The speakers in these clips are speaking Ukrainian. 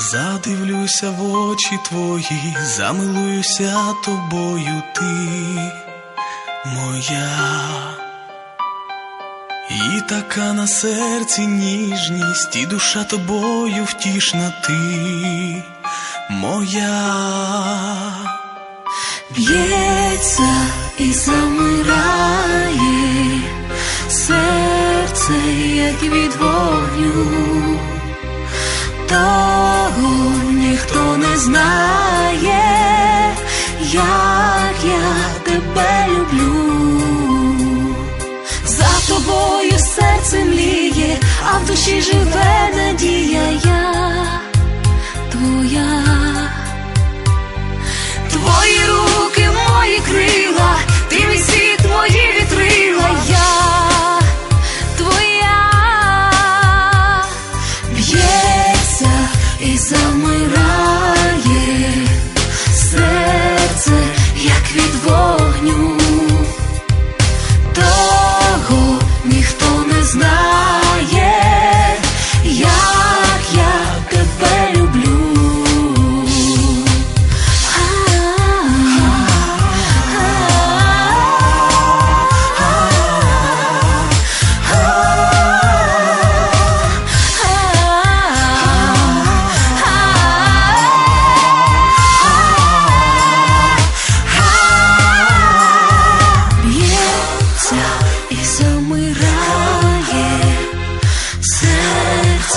Задивлюся в очі твої, замилуюся тобою ти моя. І така на серці ніжність, і душа тобою втішна ти моя. Б'ється і замирає серце, як від вогню, того ніхто не знає, як я тебе люблю. За тобою серце мліє,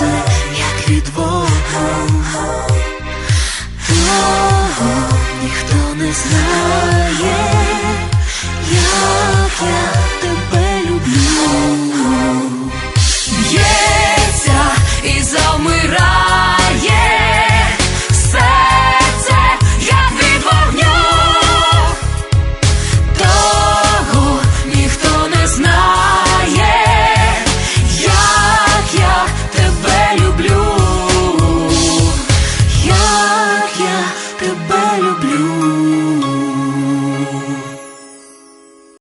серце, як від Бога, Того ніхто не знає. тебе люблю, як я тебе люблю.